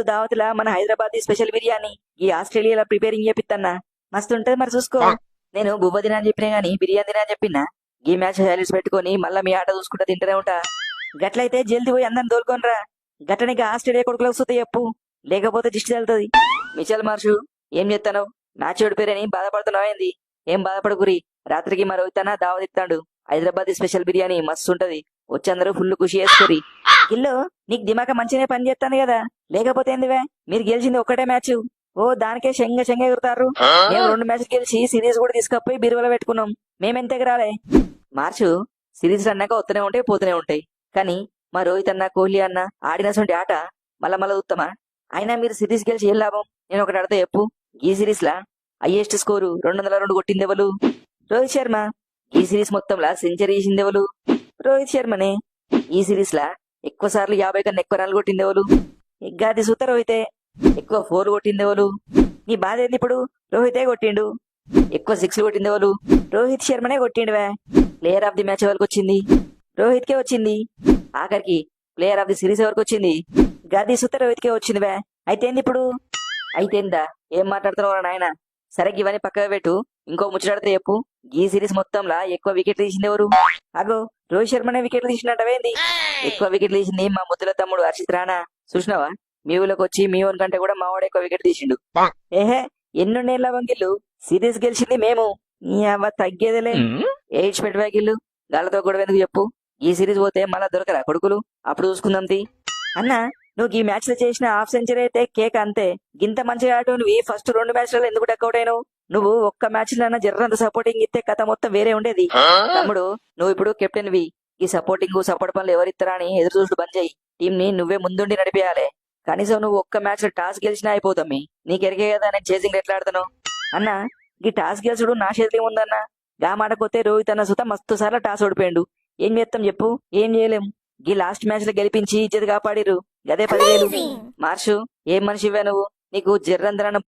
మస్తు దావతులా మన హైదరాబాద్ స్పెషల్ బిర్యానీ. ఈ ఆస్ట్రేలియాలో ప్రిపేరింగ్ చేపిత్తన్నా. మస్తు ఉంటది మరి చూసుకో. నేను బువ్వ అని చెప్పినా గానీ బిర్యానీ అని చెప్పినా ఈ మ్యాచ్ హైలైట్స్ పెట్టుకొని మళ్ళా మీ ఆట చూసుకుంటా తింటూనే ఉంటా. గట్లయితే జల్ది పోయి అందరిని తోలుకొనరా గట్టనికి ఆస్ట్రేలియా కొడుకులకు సుత చెప్పు. లేకపోతే దిష్టి వెళ్తుంది మిచల్ మార్షు ఏం చెప్తాను మ్యాచ్ ఓడిపోయారని బాధపడుతున్నావు ఏంది? ఏం బాధపడకురి రాత్రికి మరో ఇస్తానా దావత్ ఇస్తాడు హైదరాబాద్ స్పెషల్ బిర్యానీ మస్తు ఉంటది. వచ్చి అందరూ ఫుల్ ఖుషి చేసుకురి. గిల్లు నీకు దిమాక మంచిగానే పని చేస్తాను కదా. లేకపోతే ఏందివే? మీరు గెలిచింది ఒక్కటే మ్యాచ్. ఓ దానికే శంగ శంగ ఎగురుతారు. మేము రెండు మ్యాచ్లు గెలిచి సిరీస్ కూడా తీసుకపోయి బీరువలో పెట్టుకున్నాం. మేమెంత ఎగరాలే మార్చు సిరీస్ అన్నాక వస్తూనే ఉంటాయి పోతూనే ఉంటాయి. కానీ మా రోహిత్ అన్న కోహ్లీ అన్న ఆడినటువంటి ఆట మళ్ళా మళ్ళా ఉత్తమా? అయినా మీరు సిరీస్ గెలిచి ఏం లాభం? నేను ఒకటి అడితే చెప్పు. ఈ సిరీస్ లా హైయెస్ట్ స్కోరు రెండు వందల రెండు కొట్టింది ఎవరు? రోహిత్ శర్మ. ఈ సిరీస్ మొత్తంలా సెంచరీ చేసింది ఎవరు? రోహిత్ శర్మనే. ఈ సిరీస్ లా ఎక్కువ సార్లు యాభై కన్నా ఎక్కువ రన్లు కొట్టింది ఎవరు? ఎగ్గాది సూత రోహితే ఎక్కువ ఫోర్ కొట్టింది ఎవరు? నీ బాధ ఏంది ఇప్పుడు? రోహితే కొట్టిండు. ఎక్కువ సిక్స్ కొట్టింది ఎవరు? రోహిత్ శర్మనే కొట్టిండువే ప్లేయర్ ఆఫ్ ది మ్యాచ్ ఎవరికి వచ్చింది? రోహిత్కే వచ్చింది. ఆఖరికి ప్లేయర్ ఆఫ్ ది సిరీస్ ఎవరికి వచ్చింది? గది సుత రోహిత్కే వచ్చింది వే. అయితే ఏంది ఇప్పుడు? అయితేందా? ఏం మాట్లాడుతున్నావు నాయన? సరే ఇవన్నీ పక్కన పెట్టు. ఇంకో ముచ్చటాడితే చెప్పు. ఈ సిరీస్ మొత్తంలా ఎక్కువ వికెట్లు తీసింది ఎవరు? అగో రోహిత్ శర్మనే వికెట్లు తీసినట్టవేంది ఎక్కువ వికెట్లు తీసింది మా ముద్దుల తమ్ముడు హర్షిత్ రాణా. చూసినావా? మీ ఊళ్ళోకి వచ్చి మీ ఊరి కంటే కూడా మావాడు ఎక్కువ వికెట్ తీసిండు. ఏహే ఎన్నుండేళ్ళ వంగిళ్ళు? సిరీస్ గెలిచింది మేము. నీ అవ్వ తగ్గేదిలే. ఎయిడ్స్ పెట్టిగిళ్ళు గాలతో కూడా ఎందుకు చెప్పు? ఈ సిరీస్ పోతే మళ్ళా దొరకరా కొడుకులు? అప్పుడు చూసుకుందాం తీ. అన్న నువ్వు ఈ మ్యాచ్లో చేసిన హాఫ్ సెంచరీ అయితే కేక్ అంతే. గింత మంచిగా ఆట నువ్వు ఫస్ట్ రెండు మ్యాచ్లలో ఎందుకు డక్అవుట్ అయినావు? నువ్వు ఒక్క మ్యాచ్లో జర్రంత సపోర్టింగ్ ఇస్తే కథ మొత్తం వేరే ఉండేది. తమ్ముడు నువ్వు ఇప్పుడు కెప్టెన్ వి. ఈ సపోర్టింగ్ సపోర్ట్ పనులు ఎవరిస్తారా అని ఎదురు చూసుడు బంద్ చేయి. టీం ని నువ్వే ముందుండి నడిపేయాలి. కనీసం నువ్వు ఒక్క మ్యాచ్లో టాస్ గెలిచినా అయిపోతామి నీకు ఎరిగే కదా నేను చేసింగ్ ఎట్లా ఆడుతాను? అన్న ఈ టాస్ గెలుచుడు నా చేతిలో ఉందన్న గా రోహిత్ అన్న సుత మస్తు సార్లు టాస్ ఓడిపోయిండు. ఏం చేస్తాం చెప్పు? ఏం చేయలేం. ఈ లాస్ట్ మ్యాచ్లో గెలిపించి ఇజ్జత్ కాపాడిరు గదే పదివేలు. మార్షు ఏం మనిషివే నువ్వు? నీకు జర్రందరన్న